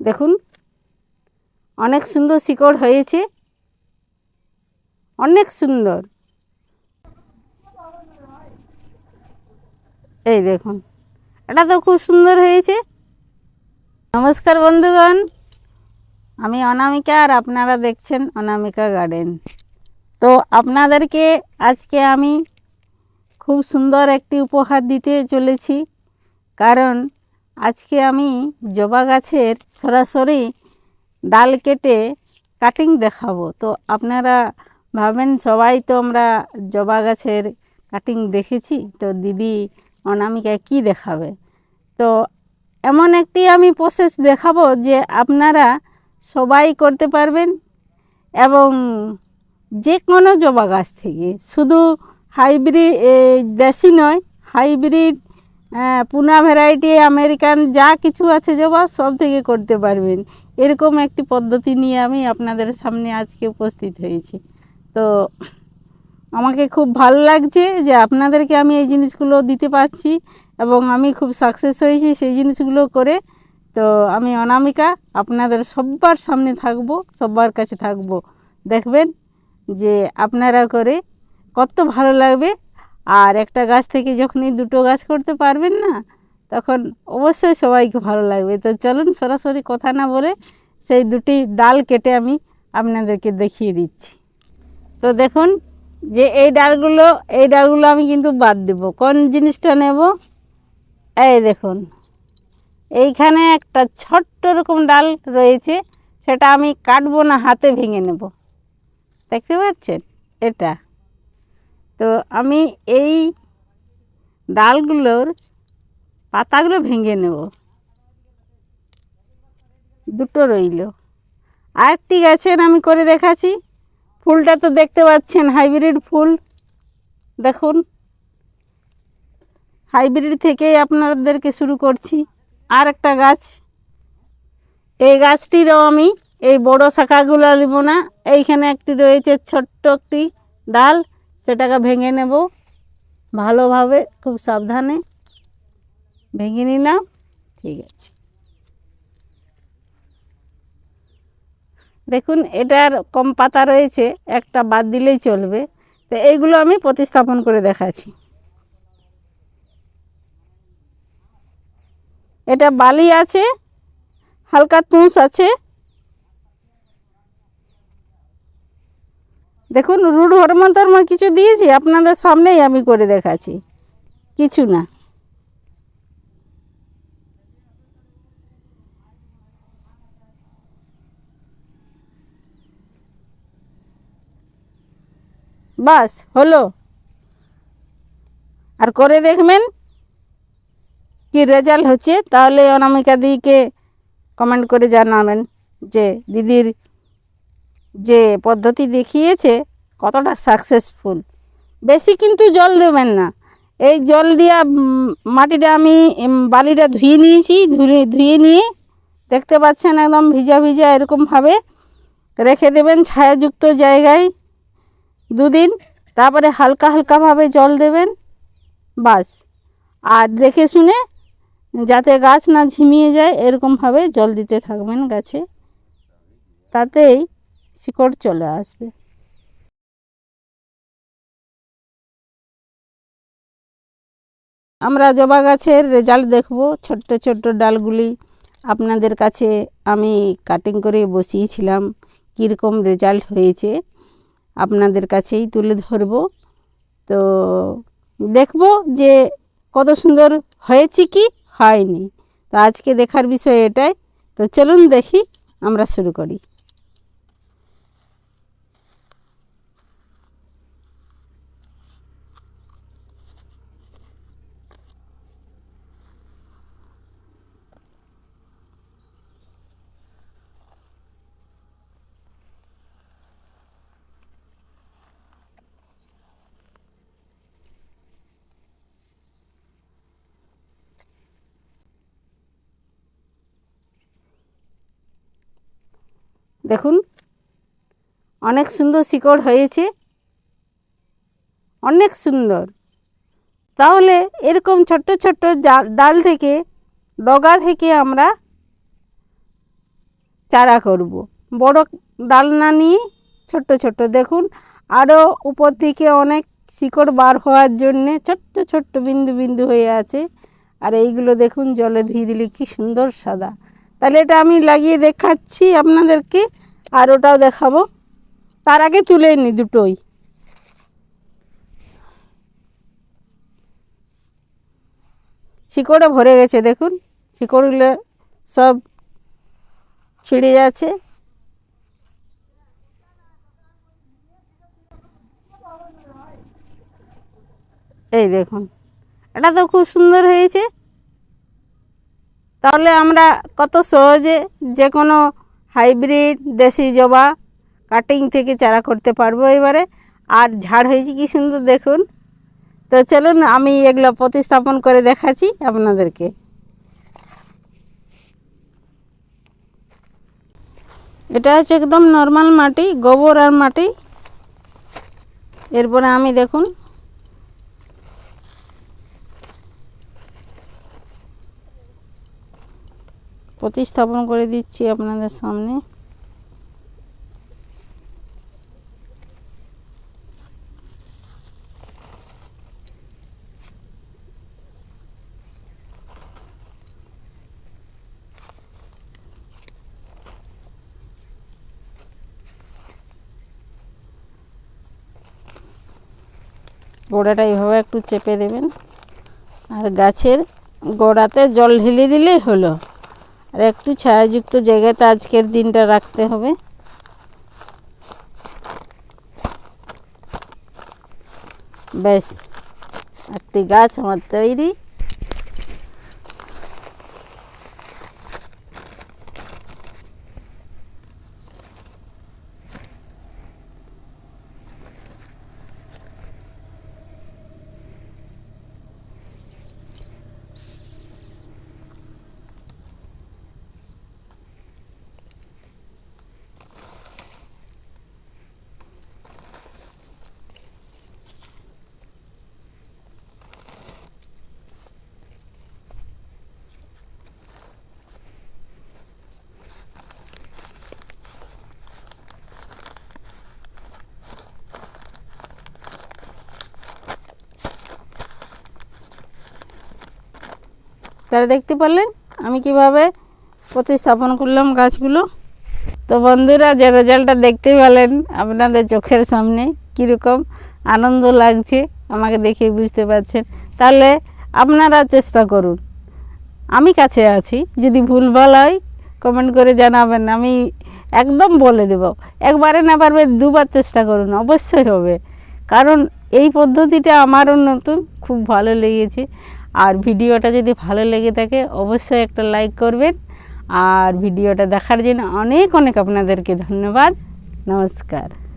দেখুন, অনেক সুন্দর শিকড় হয়েছে। অনেক সুন্দর। এই দেখুন, এটা তো খুব সুন্দর হয়েছে। নমস্কার বন্ধুগণ, আমি অনামিকা আর আপনারা দেখছেন অনামিকা গার্ডেন। তো আপনাদেরকে আজকে আমি খুব সুন্দর একটি উপহার দিতে চলেছি, কারণ আজকে আমি জবা গাছের সরাসরি ডাল কেটে কাটিং দেখাবো। তো আপনারা ভাবেন সবাই তো আমরা জবা গাছের কাটিং দেখেছি। তো দিদি অনামিকা কি দেখাবে? তো এমন একটি আমি প্রসেস দেখাবো যে আপনারা সবাই করতে পারবেন এবং যে কোনো জবা গাছ থেকে। শুধু হাইব্রিড দেশি নয় হাইব্রিড পুনা ভ্যারাইটি আমেরিকান যা কিছু আছে জবা সব থেকে করতে পারবেন। এরকম একটি পদ্ধতি নিয়ে আমি আপনাদের সামনে আজকে উপস্থিত হয়েছি। তো আমাকে খুব ভালো লাগছে যে আপনাদেরকে আমি এই জিনিসগুলো দিতে পারছি এবং আমি খুব সাকসেস হয়েছি সেই জিনিসগুলো করে। তো আমি অনামিকা, আপনাদের সবার সামনে থাকব সবার কাছে থাকব। দেখবেন যে আপনারা করে কত ভালো লাগবে। আর একটা গাছ থেকে যখনই দুটো গাছ করতে পারবেন না, তখন অবশ্যই সবাইকে ভালো লাগবে। তো চলুন সরাসরি কথা না বলে সেই দুটি ডাল কেটে আমি আপনাদেরকে দেখিয়ে দিচ্ছি। তো দেখুন যে এই ডালগুলো এই ডালগুলো আমি কিন্তু বাদ দেব। কোন জিনিসটা নেব? এই দেখুন, এইখানে একটা ছোট্ট রকম ডাল রয়েছে, সেটা আমি কাটবো না, হাতে ভেঙে নেব। দেখতে পাচ্ছেন? এটা। তো আমি এই ডালগুলোর পাতাগুলো ভেঙে নেব। দুটো রইল। আরেকটি গাছের আমি করে দেখাচ্ছি। ফুলটা তো দেখতে পাচ্ছেন, হাইব্রিড ফুল। দেখুন। হাইব্রিড থেকেই আপনাদেরকে শুরু করছি। আর একটা গাছ। এই গাছটিরও আমি এই বড় শাখাগুলো নেব না। এইখানে একটি রয়েছে ছোট্ট একটি ডাল। সেটাকে ভেঙে নেব। ভালোভাবে, খুব সাবধানে। ভেঙে নিলাম। ঠিক আছে। দেখুন, এটার কম পাতা রয়েছে, একটা বাদ দিলেই চলবে। তো এইগুলো আমি প্রতিস্থাপন করে দেখাচ্ছি। এটা বালি আছে, হালকা তুষ আছে। দেখুন রুট হরমোন টরমোন কিছু দিয়েছি, আপনাদের সামনেই আমি করে দেখাচ্ছি। কিছু না। বাস, হলো। আর করে দেখবেন কি রেজাল্ট হচ্ছে, তাহলে অনামিকা দিকে কমেন্ট করে জানাবেন যে দিদির যে পদ্ধতি দেখিয়েছে কতটা সাকসেসফুল বেশি কিন্তু জল দেবেন না। এই জল দিয়া মাটিটা আমি বালিটা ধুয়ে নিয়েছি, ধুয়ে ধুয়ে নিয়ে দেখতে পাচ্ছেন একদম ভিজা ভিজা এরকমভাবে রেখে দেবেন ছায়াযুক্ত জায়গায় দুদিন। তারপরে হালকা হালকাভাবে জল দেবেন, বাস। আর দেখে শুনে যাতে গাছ না ঝিমিয়ে যায় এরকমভাবে জল দিতে থাকবেন গাছে। তাতেই শিকড় চলে আসবে। আমরা জবা গাছের রেজাল্ট দেখব। ছোট্ট ছোট্ট ডালগুলি আপনাদের কাছে আমি কাটিং করে বসিয়েছিলাম। কীরকম রেজাল্ট হয়েছে আপনাদের কাছেই তুলে ধরব। তো দেখব যে কত সুন্দর হয়েছে কি হয়নি। তো আজকে দেখার বিষয় এটাই। তো চলুন দেখি আমরা শুরু করি। দেখুন, অনেক সুন্দর শিকড় হয়েছে। অনেক সুন্দর। তাহলে এরকম ছোট্ট ছোট্ট ডাল থেকে, ডগা থেকে আমরা চারা করব। বড় ডাল না নিয়ে ছোট্ট ছোট্ট। দেখুন আরও উপর থেকে অনেক শিকড় বার হওয়ার জন্যে ছোট্ট ছোট্ট বিন্দু বিন্দু হয়ে আছে। আর এইগুলো দেখুন, জলে ধুয়ে দিলে কি সুন্দর সাদা। তাহলে এটা আমি লাগিয়ে দেখাচ্ছি আপনাদেরকে। আর ওটাও দেখাবো। তার আগে তুলে নি দুটোই। শিকড়ে ভরে গেছে, দেখুন। শিকড়গুলো সব ছিঁড়ে যাচ্ছে। এই দেখুন, এটা তো খুব সুন্দর হয়েছে। তাহলে আমরা কত সহজে যে কোনো হাইব্রিড দেশি জবা কাটিং থেকে চারা করতে পারব এবারে। আর ঝাড় হয়েছে কি সুন্দর দেখুন। তো চলুন আমি এগুলো প্রতিস্থাপন করে দেখাচ্ছি আপনাদেরকে। এটা হচ্ছে একদম নর্মাল মাটি, গোবর আর মাটি। এরপরে আমি দেখুন প্রতিস্থাপন করে দিচ্ছি আপনাদের সামনে। গোড়াটা এইভাবে একটু চেপে দেবেন। আর গাছের গোড়াতে জল ঢেলে দিলেই হলো। আর একটু ছায়াযুক্ত জায়গাতে আজকের দিনটা রাখতে হবে। ব্যাস একটি গাছ আমার তৈরি। তারা দেখতে পারলেন? আমি কীভাবে প্রতিস্থাপন করলাম গাছগুলো? তো বন্ধুরা, যে রেজাল্টটা দেখতে পেলেন আপনাদের চোখের সামনে, কীরকম আনন্দ লাগছে আমাকে দেখে বুঝতে পারছেন। তাহলে আপনারা চেষ্টা করুন। আমি কাছে আছি, যদি ভুলভাল হয় কমেন্ট করে জানাবেন। আমি একদম বলে দেব। একবারে না পারবে, দুবার চেষ্টা করুন, অবশ্যই হবে। কারণ এই পদ্ধতিটা আমারও নতুন, খুব ভালো লেগেছে। আর ভিডিওটা যদি ভালো লেগে থাকে, অবশ্যই একটা লাইক করবেন। আর ভিডিওটা দেখার জন্য অনেক অনেক আপনাদেরকে ধন্যবাদ। নমস্কার।